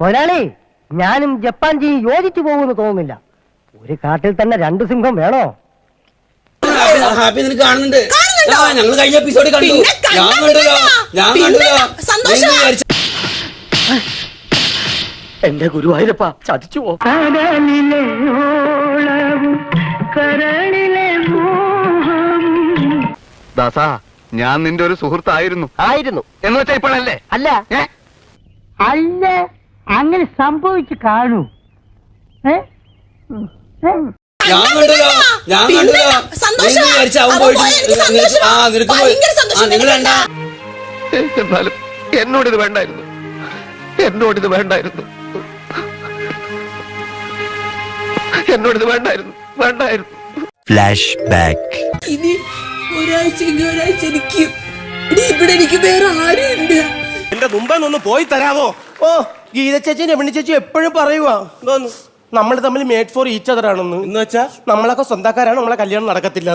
മുതലാളി ഞാനും Japan G യോജിച്ചു പോകുമെന്ന് തോന്നുന്നില്ല. ഒരു കാട്ടിൽ തന്നെ രണ്ട് സിംഹം വേണോ? ഹാപ്പി- നിനക്ക് കാണുന്നുണ്ട്. കാണുന്നുണ്ടോ? ആ ഞങ്ങൾ കഴിഞ്ഞ എപ്പിസോഡിൽ കണ്ടു. പിന്നെ ഞാൻ കണ്ടല്ലോ ഞാൻ പിന്നെ കണ്ടല്ലോ സന്തോഷമാ. നിങ്ങൾ വിചാരിച്ച- എന്റെ ഗുരുവായൂരപ്പ ചതിച്ചു പോ. ദാസാ ഞാൻ നിന്റെ ഒരു സുഹൃത്തായിരുന്നു. ആയിരുന്നു. എന്ന് വെച്ചാ ഇപ്പോഴല്ലേ? അല്ലേ. അല്ല. അങ്ങനെ സംഭവിച്ചു കാണൂ. ഏ? ഏ? ഞാൻ കണ്ടല്ലോ. ഞാൻ സന്തോഷമാ. വിചാരിച്ച അവൻ അവൻ പോയിട്ട് പോയാ എനിക്ക് നിനക്ക് സന്തോഷമാ. ആ നിനക്ക് പോയി. ഭയങ്കര സന്തോഷം. ആ നിങ്ങൾ എന്നാലും എന്നോട് ഇത് വേണ്ടായിരുന്നു. എന്നോട് ഇത് വേണ്ടായിരുന്നു. എന്നോട് ഇത് വേണ്ടായിരുന്നു. വേണ്ടായിരുന്നു. ഫ്ലാഷ് ബാക്ക് ഇനി ഒരാഴ്ച ഇനി ഒരാഴ്ച എനിക്ക് ഇനി ഇവിടെ എനിക്ക് വേറെ ആരും ഇല്ല എന്റെ മുമ്പിൽ ഒന്ന് പോയി തരാമോ ഓ ഗീത ചേച്ചി രമണി ചേച്ചി എപ്പോഴും പറയുക എന്തോന്ന് നമ്മൾ തമ്മിൽ മേഡ് ഫോർ ഈച്ച് അതർ ആണെന്ന് എന്ന് വെച്ചാ നമ്മളൊക്കെ സ്വന്തക്കാരാണ് നമ്മളെ കല്യാണം നടക്കത്തില്ല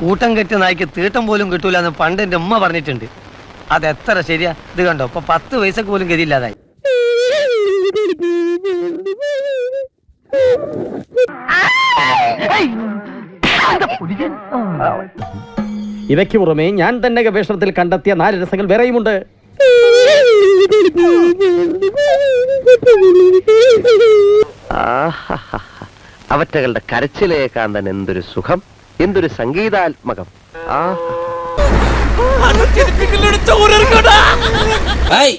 കൂട്ടം കെട്ടിയ നായ്ക്ക് തീട്ടം പോലും കിട്ടൂല എന്ന് പണ്ട് എന്റെ ഉമ്മ പറഞ്ഞിട്ടുണ്ട് അത് എത്ര ശരിയാ ഇത് കണ്ടോ ഇപ്പൊ പത്ത് പൈസക്ക് പോലും ഗതിയില്ലാതായി ഇവയ്ക്ക് പുറമെ ഞാൻ തന്നെ ഗവേഷണത്തിൽ കണ്ടെത്തിയ നാല് രസങ്ങൾ വേറെയുമുണ്ട്. അവറ്റകളുടെ കരച്ചിലേക്കാൻ തന്നെ എന്തൊരു സുഖം എന്തൊരു സംഗീതാത്മകം. ആ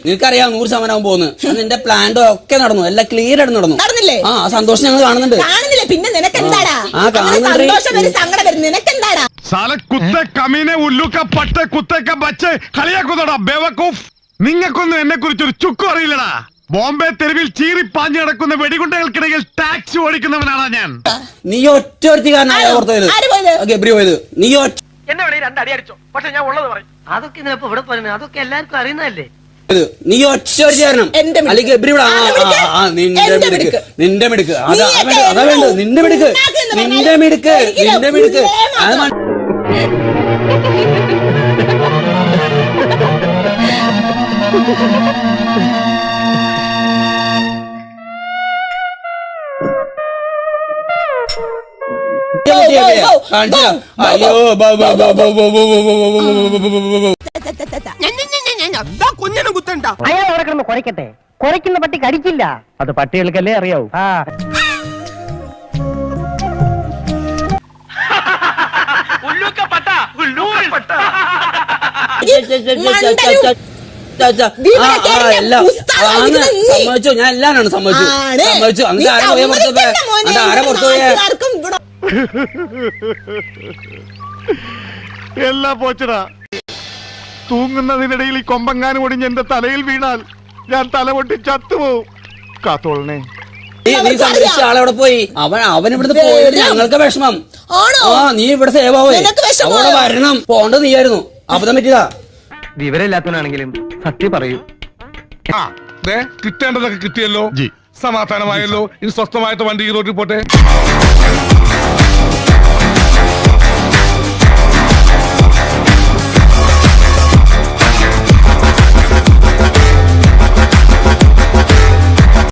നിനക്കറിയാം നൂറ് ശതമാനം പോകുന്നു. നിന്റെ പ്ലാന്റ് ഒക്കെ നടന്നു. എല്ലാം ക്ലിയർ ആയിട്ട് നടന്നു. നടന്നില്ലേ? ആ സന്തോഷം ഞങ്ങൾ കാണുന്നുണ്ട്. കാണുന്നില്ല? പിന്നെ നിനക്ക് എന്താടാ ആ, കാണുന്നുണ്ട്. സന്തോഷം സങ്കടം വരും നിനക്ക് എന്താടാ സാല കുത്ത കമീനെ ഉല്ലുക്ക പട്ട കുത്തക്ക ബച്ച് കളിയാക്കുന്നടാ ബേവക്കൂഫ്. നിങ്ങൾക്കൊന്നും എന്നെ കുറിച്ച് ഒരു ചുക്കും അറിയില്ലടാ. ബോംബെ തെരുവിൽ ചീറി പാഞ്ഞു നടക്കുന്ന വെടികുണ്ടകൾക്കിടയിൽ ടാക്സി ഓടിക്കുന്നവനാണ് ഞാൻ. നീ ഒറ്റ നീ എന്നെ വേണേ രണ്ടടി അടിച്ചോ. പക്ഷെ ഞാൻ ഉള്ളത് പറയും. അതൊക്കെ ഇതിനപ്പോ ഇവിടെ പറയുന്നത് അതൊക്കെ എല്ലാവർക്കും അറിയുന്നതല്ലേ. നീ ഒറ്റ ഒരു മിടുക്ക്. അല്ലെങ്കിൽ ആ, നിന്റെ മിടുക്ക്. നിന്റെ മിടുക്ക്. അതാ വേണ്ടത്. നിന്റെ മിടുക്ക്. നിന്റെ മിടുക്ക്. നിന്റെ മിടുക്ക്. അത് അയ്യോ കുഞ്ഞനെ കുത്തണ്ട അയാൾ അവിടെ കിടന്ന് കുറയ്ക്കട്ടെ കുറയ്ക്കുന്ന പട്ടി കടിക്കില്ല അത് പട്ടികൾക്കല്ലേ അറിയാവൂ ആ സമ്മതിച്ചു. ഞാൻ എല്ലാമാണ് സമ്മതിച്ചു. സമ്മതിച്ചു. നീ അങ്ങ് ആരാ പോയ പുറത്ത് പോയെ? സമ്മതിക്കണ്ട മോനെ. അങ്ങ് ആരാ പുറത്ത് പോയേ? എല്ലാ പോച്ചടാ. തൂങ്ങുന്നതിനിടയിൽ ഈ കൊമ്പങ്ങാനും ഒടിഞ്ഞ് എന്റെ തലയിൽ വീണാൽ ഞാൻ തല പൊട്ടി ചത്തുപോകും കാത്തോളനെ നീ നീ സംരക്ഷിച്ച ആളവിടെ പോയി? അവൻ അവൻ ഇവിടുന്ന് പോയത് ഞങ്ങൾക്ക് വിഷമം. ആണോ? ആ നീ ഇവിടെ സേവ് ആവേ? അവിടെ വരണം. പോണ്ടത് നീയായിരുന്നു. അബദ്ധം പറ്റിയതാ. വിവരമില്ലാത്തവനാണെങ്കിലും സത്യം പറയൂ. ആ ദേ കിട്ടേണ്ടതൊക്കെ കിട്ടിയല്ലോ. സമാധാനമായല്ലോ. ഇനി സ്വസ്ഥമായിട്ട് വണ്ടി ഈ റോഡിൽ പോട്ടെ.